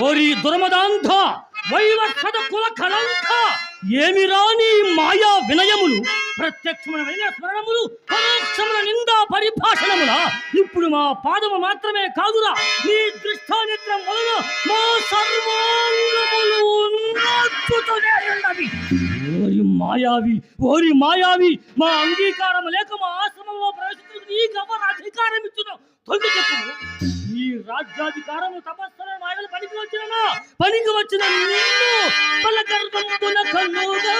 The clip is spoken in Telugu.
ఓరి దురమదాంధ వైవక్షత కుల కళంక ఏమి రాని మాయా వినయములు ప్రత్యక్షమైన స్మరణములు పరోక్షముల నిందా పరిభాషణముల. ఇప్పుడు మా పాదము మాత్రమే కాదురా నీ దృష్టానిత్రం వలన మా సర్వాంగములు ఓరి మాయావి ఓరి మాయావి మా అంగీకారం లేక మా ఆశ్రమంలో ప్రవేశించు నీకు ఎవరు అధికారం ఇచ్చును తొంగి చెప్పు. ఈ రాజ్యాధికారము తపస్సు మాటలు పనికి వచ్చిన పనికి వచ్చిన నిన్ను కన్నుగా.